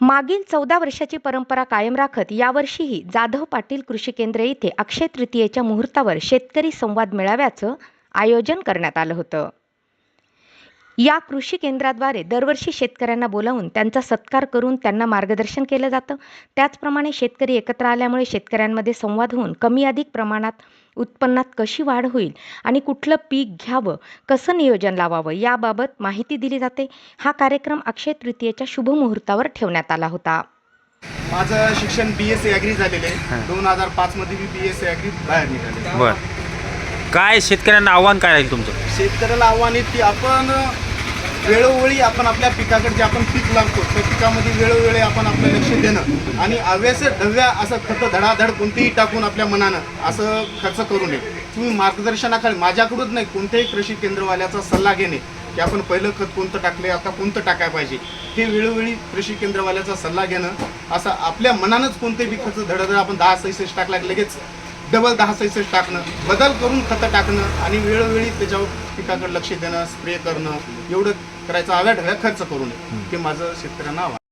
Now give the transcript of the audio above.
मागील चौदा वर्षाची परंपरा कायम राखत यावर्षीही जाधव पाटील कृषी केंद्र येथे अक्षय तृतीयेच्या मुहूर्तावर शेतकरी संवाद मेळाव्याचं आयोजन करण्यात आलं होतं. या कृषी केंद्राद्वारे दरवर्षी शेतकऱ्यांना बोलावून त्यांचा सत्कार करून त्यांना मार्गदर्शन केलं जातं. त्याचप्रमाणे शेतकरी एकत्र आल्यामुळे शेतकऱ्यांमध्ये संवाद होऊन कमी अधिक प्रमाणात उत्पन्नात कशी वाढ होईल आणि कुठलं पीक घ्यावं कसं नियोजन लावावं याबाबत माहिती दिली जाते. हा कार्यक्रम अक्षय तृतीयेच्या शुभ मुहूर्तावर ठेवण्यात आला होता. माझं शिक्षण बी एस सी ॲग्री झालेलं हां. आहे दोन हजार पाचमध्ये मी बी एस सी ॲग्री बाहेर निघाले. बर. काय शेतकऱ्यांना आव्हान काय राहील तुमचं? शेतकऱ्याला आव्हान आहे की आपण वेळोवेळी आपण आपल्या पिकाकडे जे आपण पीक लावतो त्या पिकामध्ये वेळोवेळी आपण आपलं लक्ष देणं आणि हव्यासे ढव्या असं खतं धडाधड कोणतेही टाकून आपल्या मनानं असं खर्च करू नये. तुम्ही मार्गदर्शनाखाली माझ्याकडून नाही कोणत्याही कृषी केंद्रवाल्याचा सल्ला घेणे की आपण पहिलं खत कोणतं टाकले आता कोणतं टाकायला पाहिजे हे वेळोवेळी कृषी केंद्रवाल्याचा सल्ला घेणं असं आपल्या मनानंच कोणते बी खतं धडाधड आपण दहा सैसेस टाकला लगेच डबल दहा सैसेस टाकणं बदल करून खतं टाकणं आणि वेळोवेळी त्याच्यावर पिकाकडे लक्ष देणं स्प्रे करणं एवढं करायचं हव्या ढव्या खर्च करू नये हे माझं शेतकऱ्यांना आव्हान